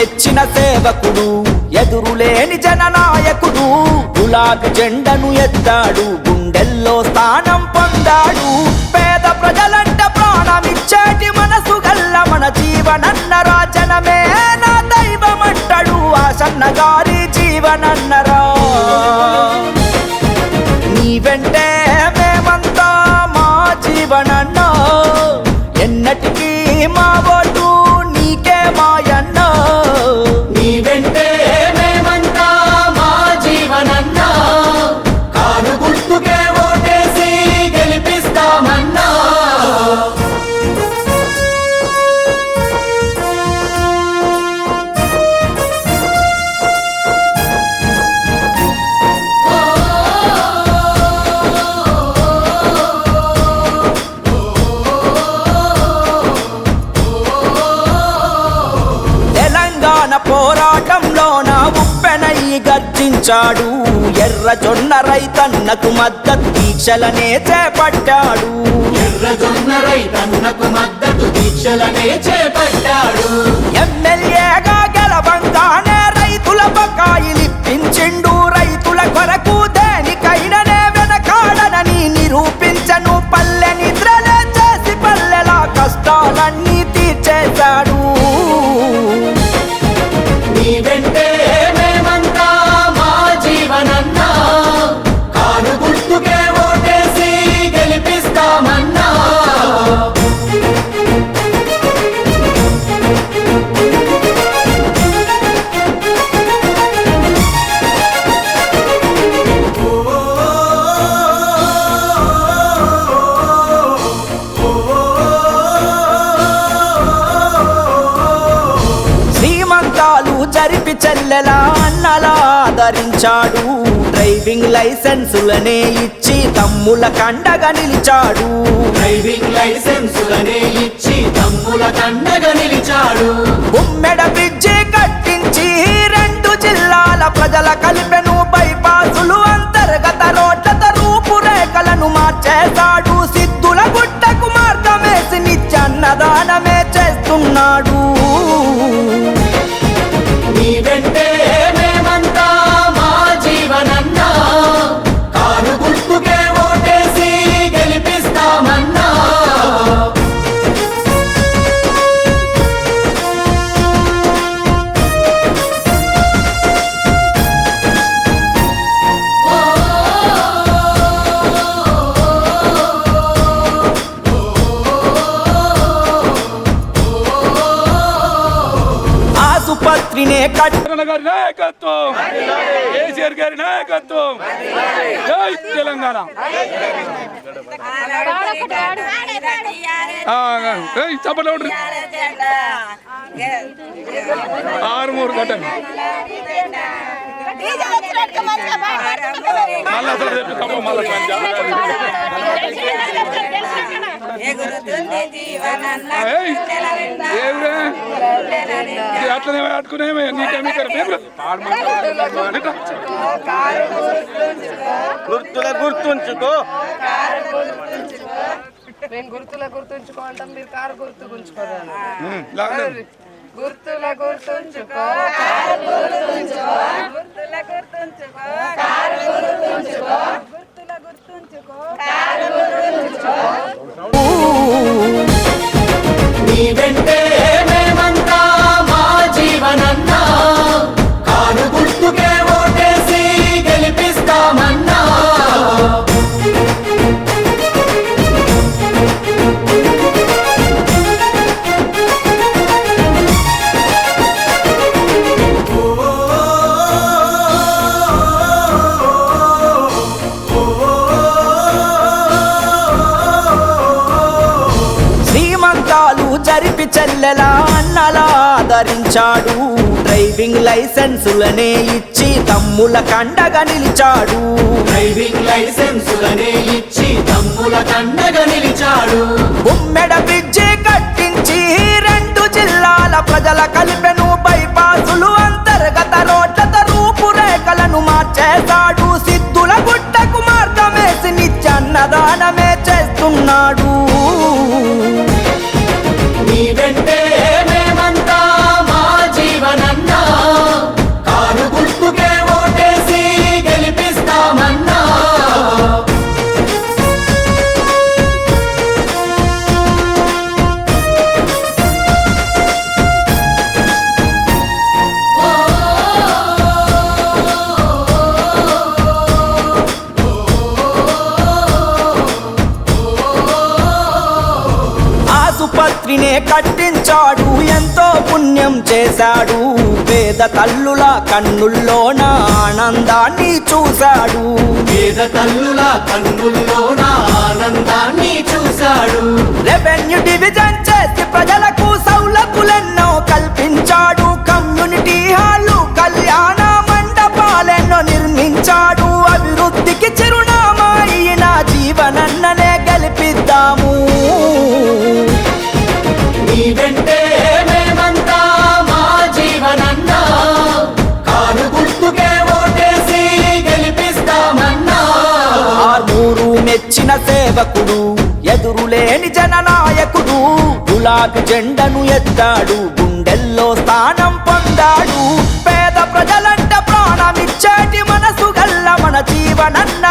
మెచ్చిన సేవకుడు ఎదురులేని జననాయకుడు గులాబీ జెండను ఎత్తాడు గుండెల్లో స్థానం పొందాడు. పేద ప్రజలంట ప్రాణమిచ్చేటి మనసు గల్ల మన జీవనన్న రాజనమే నా దైవమంటాడు. ఆసన్న గారి జీవనన్నరా నీ వెంటే మేమంతా మా జీవనన్న. ఎన్నటికీ మా ఓటు నీకే మా గర్జించాడు ఎర్ర జొన్న రైతన్నకు మద్దతు దీక్షలనే చేపట్టాడు. ఎర్రజొన్న రైతన్నకు మద్దతు దీక్షలనే చేపట్టాడు. ఎమ్మెల్యేగా గెలవంగానే రైతుల బకాయిలిప్పించిండు. ఆదరించాడు డ్రైవింగ్ లైసెన్సులనే ఇచ్చి తమ్ముల కండగా నిలిచాడు. డ్రైవింగ్ లైసెన్సులనే ఇచ్చి తమ్ముల కండగా నిలిచాడు. ఉమ్మెడ బ్రిడ్జి కట్టించి రెండు జిల్లాల ప్రజల కలిపెను బైపాసులు అంతర్గత రోడ్లత రూపురేఖలను మార్చేశాడు. సిద్ధుల గుట్టకు మార్గమేసి నిత్యన్నదానమే చేస్తున్నాడు. గారి నాయకత్వం కేసీఆర్ గారి నాయకత్వం జై తెలంగాణ ఆ, ఏయ్, చప్పట్లు కొట్టుర్రి. ఆరు మూడు కట్టండి అట్లనే ఆడుకునేమే నీకేమీ గుర్తుల గుర్తుంచుకో? మేము గుర్తుల గుర్తుంచుకో అంటాం మీరు కారు గుర్తు గుంచుకోరు లాగలేదు. గుర్తుల గుర్తుంచుకో కారు గుర్తుంచుకో. గుర్తుల గుర్తుంచుకో గుర్తుంచుకో. గుర్తుల గుర్తుంచుకో గుర్తుంచుకో. నీ వెంటే మేమంతా మా జీవనన్నా. కారు ఆదరించాడు డ్రైవింగ్ లైసెన్సులనే ఇచ్చి తమ్ముల కండగా నిలిచాడు. డ్రైవింగ్ లైసెన్సులనే ఇచ్చి తమ్ముల కండగా నిలిచాడు. ఉమ్మెడ బ్రిడ్జి కట్టించి రెండు జిల్లాల ప్రజల కలిపెను చేశాడు. పేద తల్లుల కన్నుల్లోన ఆనందాన్ని చూశాడు. పేద తల్లుల కన్నుల్లోన ఆనందాన్ని చూశాడు. రెవెన్యూ డివిజన్ చేసి ప్రజలకు సౌలతులెన్నో కల్పించాడు. కమ్యూనిటీ హాలు కళ్యాణ మండపాలెన్నో నిర్మించాడు. సేవకుడు ఎదురులేని జననాయకుడు గులాబీ జెండను ఎత్తాడు గుండెల్లో స్థానం పొందాడు. పేద ప్రజలంట ప్రాణమిచ్చేటి మనసు గల్ల మన జీవనన్న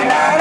99